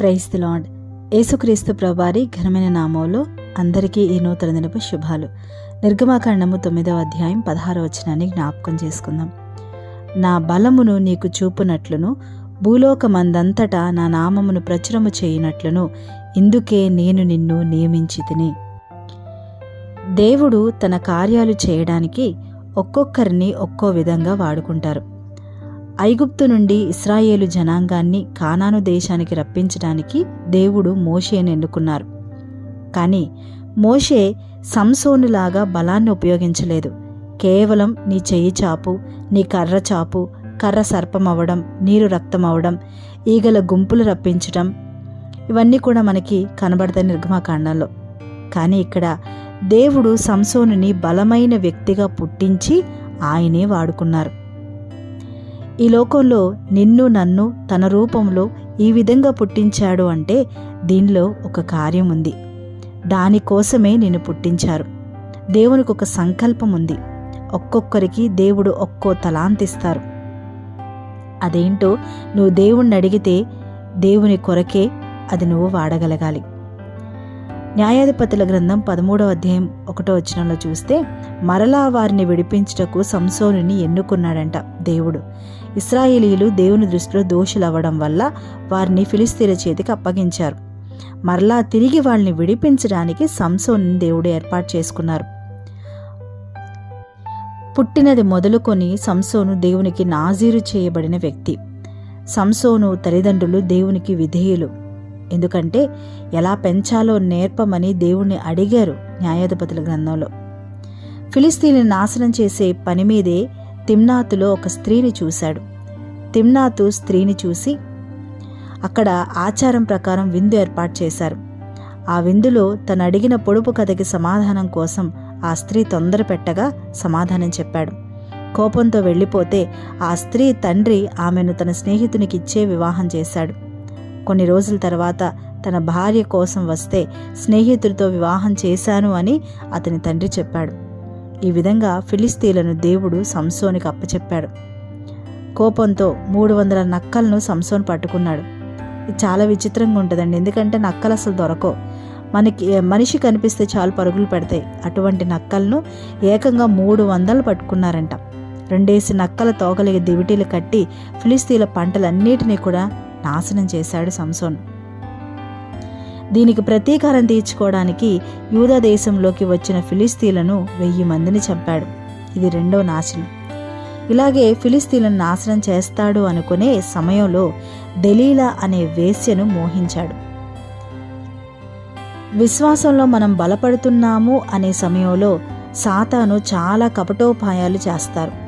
Price the lord యేసుక్రీస్తు ప్రభారి ఘనమైన నామంలో అందరికీ ఈ నూతన దినపు శుభాలు. నిర్గమాకాండము తొమ్మిదవ అధ్యాయం పదహారవ వచనాన్ని జ్ఞాపకం చేసుకుందాం. నా బలమును నీకు చూపునట్లును భూలోకమందంతటా నా నామమును ప్రచురము చేయునట్లును ఇందుకే నేను నిన్ను నియమించి తిని దేవుడు తన కార్యాలు చేయడానికి ఒక్కొక్కరిని ఒక్కో విధంగా వాడుకుంటారు. ఐగుప్తు నుండి ఇస్రాయేలు జనాంగాన్ని కానాను దేశానికి రప్పించడానికి దేవుడు మోషేను ఎన్నుకున్నారు. కానీ మోషే సంసోనులాగా బలాన్ని ఉపయోగించలేదు. కేవలం నీ చెయ్యి చాపు నీ కర్ర చాపు కర్ర సర్పం అవ్వడం నీరు రక్తం అవ్వడం ఈగల గుంపులు రప్పించడం ఇవన్నీ కూడా మనకి కనబడతాయి నిర్గమకాండంలో. కానీ ఇక్కడ దేవుడు సంసోనుని బలమైన వ్యక్తిగా పుట్టించి ఆయనే వాడుకున్నారు. ఈ లోకంలో నిన్ను నన్ను తన రూపంలో ఈ విధంగా పుట్టించాడు అంటే దీనిలో ఒక కార్యం ఉంది. దానికోసమే నిన్ను పుట్టించారు. దేవునికి ఒక సంకల్పం ఉంది. ఒక్కొక్కరికి దేవుడు ఒక్కో తలాంతిస్తారు. అదేంటో నువ్వు దేవుణ్ణి అడిగితే దేవుని కొరకే అది నువ్వు వాడగలగాలి. న్యాయాధిపతుల గ్రంథం పదమూడవ అధ్యాయం ఒకటో వచనంలో చూస్తే మరలా వారిని విడిపించుటకు సంసోనుని ఎన్నుకున్నాడంట దేవుడు. ఇస్రాయేలీలు దేవుని దృష్టిలో దోషులవ్వడం వల్ల వారిని ఫిలిస్తీన్ల చేతికి అప్పగించారు. మరలా తిరిగి వాళ్ళని విడిపించడానికి సంసోన్ని దేవుడు ఏర్పాటు చేసుకున్నారు. పుట్టినది మొదలుకొని సంసోను దేవునికి నాజీరు చేయబడిన వ్యక్తి. సంసోను తల్లిదండ్రులు దేవునికి విధేయులు. ఎందుకంటే ఎలా పెంచాలో నేర్పమని దేవుణ్ణి అడిగారు న్యాయాధిపతుల గ్రంథంలో. ఫిలిస్తీన్ని నాశనం చేసే పని మీదే తిమ్నాతులో ఒక స్త్రీని చూశాడు. తిమ్నాతు స్త్రీని చూసి అక్కడ ఆచారం ప్రకారం విందు ఏర్పాటు చేశారు. ఆ విందులో తను అడిగిన పొడుపు కథకి సమాధానం కోసం ఆ స్త్రీ తొందర పెట్టగా సమాధానం చెప్పాడు. కోపంతో వెళ్ళిపోతే ఆ స్త్రీ తండ్రి ఆమెను తన స్నేహితునికి ఇచ్చే వివాహం చేశాడు. కొన్ని రోజుల తర్వాత తన భార్య కోసం వస్తే స్నేహితుడితో వివాహం చేశాను అని అతని తండ్రి చెప్పాడు. ఈ విధంగా ఫిలిస్తీలను దేవుడు సంసోనికి అప్పచెప్పాడు. కోపంతో మూడు వందల నక్కలను సంసోన్ పట్టుకున్నాడు. ఇది చాలా విచిత్రంగా ఉంటుందండి. ఎందుకంటే నక్కలు అసలు దొరకవు. మనకి మనిషి కనిపిస్తే చాలు పరుగులు పెడతాయి. అటువంటి నక్కలను ఏకంగా మూడు వందలు పట్టుకున్నారంట. రెండేసి నక్కల తోకలికి దివిటీలు కట్టి ఫిలిస్తీన్ల పంటలన్నిటినీ కూడా నాశనం చేశాడు సంసోన్. దీనికి ప్రతీకారం తీర్చుకోవడానికి యూదా దేశంలోకి వచ్చిన ఫిలిస్తీన్లను వెయ్యి మందిని చంపాడు. ఇది రెండో నాశనం. ఇలాగే ఫిలిస్తీన్లను నాశనం చేస్తాడు అనుకునే సమయంలో దెలీలా అనే వేశ్యను మోహించాడు. విశ్వాసంలో మనం బలపడుతున్నాము అనే సమయంలో సాతాను చాలా కపటోపాయాలు చేస్తారు.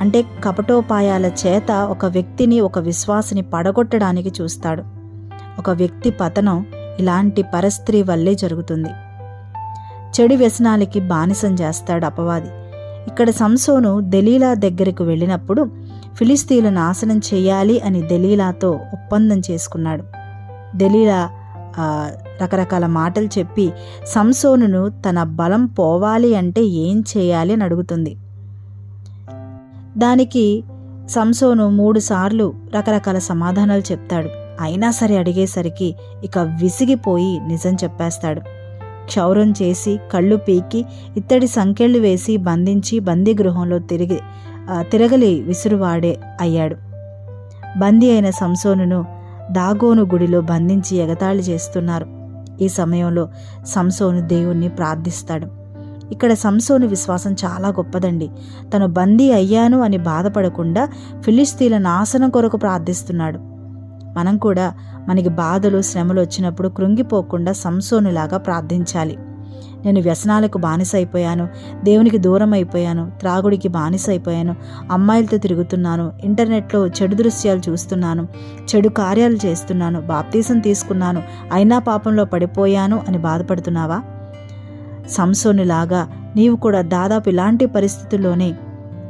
అంటే కపటోపాయాల చేత ఒక వ్యక్తిని ఒక విశ్వాసిని పడగొట్టడానికి చూస్తాడు. ఒక వ్యక్తి పతనం ఇలాంటి పరస్త్రీ వల్లే జరుగుతుంది. చెడు వ్యసనాలకి బానిసం చేస్తాడు అపవాది. ఇక్కడ సంసోను దలీలా దగ్గరకు వెళ్ళినప్పుడు ఫిలిస్తీన్లు నాశనం చేయాలి అని దలీలాతో ఒప్పందం చేసుకున్నాడు. దలీలా రకరకాల మాటలు చెప్పి సంసోనును తన బలం పోవాలి అంటే ఏం చేయాలి అని అడుగుతుంది. దానికి సంసోను మూడుసార్లు రకరకాల సమాధానాలు చెప్తాడు. అయినా సరే అడిగేసరికి ఇక విసిగిపోయి నిజం చెప్పేస్తాడు. క్షౌరం చేసి కళ్ళు పీకి ఇత్తడి సంకెళ్ళు వేసి బంధించి బందీ గృహంలో తిరిగి తిరగలి విసురువాడే అయ్యాడు. బందీ అయిన సంసోనును దాగోను గుడిలో బంధించి ఎగతాళి చేస్తున్నారు. ఈ సమయంలో సంసోను దేవుణ్ణి ప్రార్థిస్తాడు. ఇక్కడ సంసోను విశ్వాసం చాలా గొప్పదండి. తను బందీ అయ్యాను అని బాధపడకుండా ఫిలిస్తీన్ల నాశనం కొరకు ప్రార్థిస్తున్నాడు. మనం కూడా మనకి బాధలు శ్రమలు వచ్చినప్పుడు కృంగిపోకుండా సంసోనులాగా ప్రార్థించాలి. నేను వ్యసనాలకు బానిస అయిపోయాను దేవునికి దూరం అయిపోయాను త్రాగుడికి బానిస అయిపోయాను అమ్మాయిలతో తిరుగుతున్నాను ఇంటర్నెట్లో చెడు దృశ్యాలు చూస్తున్నాను చెడు కార్యాలు చేస్తున్నాను బాప్తీసం తీసుకున్నాను అయినా పాపంలో పడిపోయాను అని బాధపడుతున్నావా? సంసోనులాగా నీవు కూడా దాదాపు ఇలాంటి పరిస్థితుల్లోనే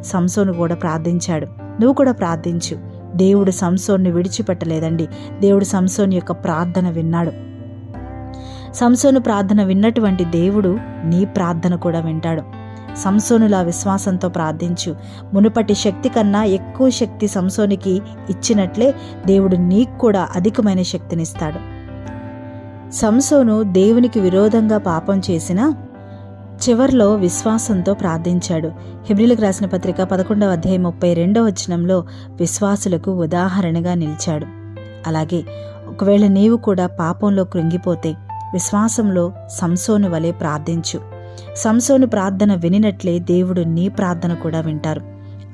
సంసోను కూడా ప్రార్థించాడు. నువ్వు కూడా ప్రార్థించు. దేవుడు సంసోన్ని విడిచిపెట్టలేదండి. దేవుడు సంసోన్ యొక్క ప్రార్థన విన్నాడు. సంసోను ప్రార్థన విన్నటువంటి దేవుడు నీ ప్రార్థన కూడా వింటాడు. సంసోనులా విశ్వాసంతో ప్రార్థించు. మునుపటి శక్తి కన్నా ఎక్కువ శక్తి సంసోనికి ఇచ్చినట్లే దేవుడు నీకు కూడా అధికమైన శక్తినిస్తాడు. సంసోను దేవునికి విరోధంగా పాపం చేసినా చివర్లో విశ్వాసంతో ప్రార్థించాడు. హిబ్రిలకు రాసిన పత్రిక పదకొండవ అధ్యాయం ముప్పై రెండవ వచనంలో విశ్వాసులకు ఉదాహరణగా నిలిచాడు. అలాగే ఒకవేళ నీవు కూడా పాపంలో కృంగిపోతే విశ్వాసంలో సంసోను వలె ప్రార్థించు. సంసోను ప్రార్థన వినినట్లే దేవుడు నీ ప్రార్థన కూడా వింటారు.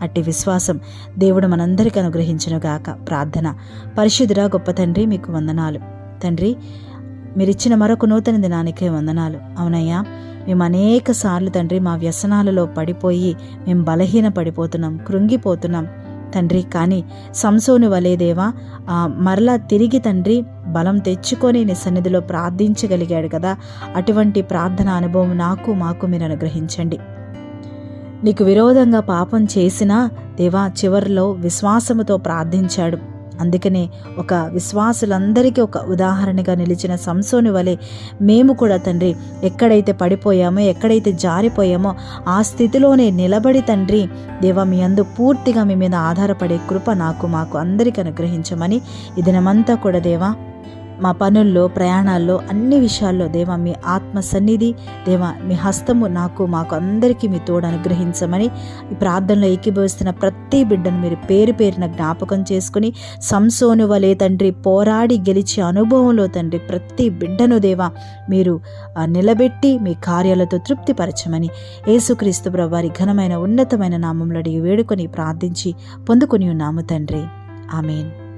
అట్టి విశ్వాసం దేవుడు మనందరికి అనుగ్రహించునుగాక ప్రార్థన. పరిశుద్ధురా గొప్ప తండ్రి మీకు వందనాలు. తండ్రి మీరిచ్చిన మరొక నూతన దినానికే వందనాలు. అవునయ్యా మేము అనేక సార్లు తండ్రి మా వ్యసనాలలో పడిపోయి మేము బలహీన పడిపోతున్నాం కృంగిపోతున్నాం. తండ్రి కానీ సంసోను వలే దేవా ఆ, మరలా తిరిగి తండ్రి బలం తెచ్చుకొని నీ సన్నిధిలో ప్రార్థించగలిగాడు కదా. అటువంటి ప్రార్థన అనుభవం నాకు మాకు మీరు అనుగ్రహించండి. నీకు విరోధంగా పాపం చేసినా దేవా చివరిలో విశ్వాసముతో ప్రార్థించాడు. అందుకనే ఒక విశ్వాసులందరికీ ఒక ఉదాహరణగా నిలిచిన సంసోని వలె మేము కూడా తండ్రి ఎక్కడైతే పడిపోయామో ఎక్కడైతే జారిపోయామో ఆ స్థితిలోనే నిలబడి తండ్రి దేవా మీ అందు పూర్తిగా మీ మీద ఆధారపడే కృప నాకు మాకు అందరికీ అనుగ్రహించమని ఈ దినమంతా కూడా దేవా మా పనుల్లో ప్రయాణాల్లో అన్ని విషయాల్లో దేవా మీ ఆత్మ సన్నిధి దేవా మీ హస్తము నాకు మాకు అందరికీ మీ తోడు అనుగ్రహించమని ఈ ప్రార్థనలో ఏకీభవిస్తున్న ప్రతి బిడ్డను మీరు పేరు పేరున జ్ఞాపకం చేసుకుని సంసోను వలే తండ్రి పోరాడి గెలిచే అనుభవంలో తండ్రి ప్రతి బిడ్డను దేవా మీరు నిలబెట్టి మీ కార్యాలతో తృప్తిపరచమని యేసుక్రీస్తు ప్రభు వారి ఘనమైన ఉన్నతమైన నామంలో అడిగి వేడుకొని ప్రార్థించి పొందుకొని ఉన్నాము తండ్రి. ఆమెన్.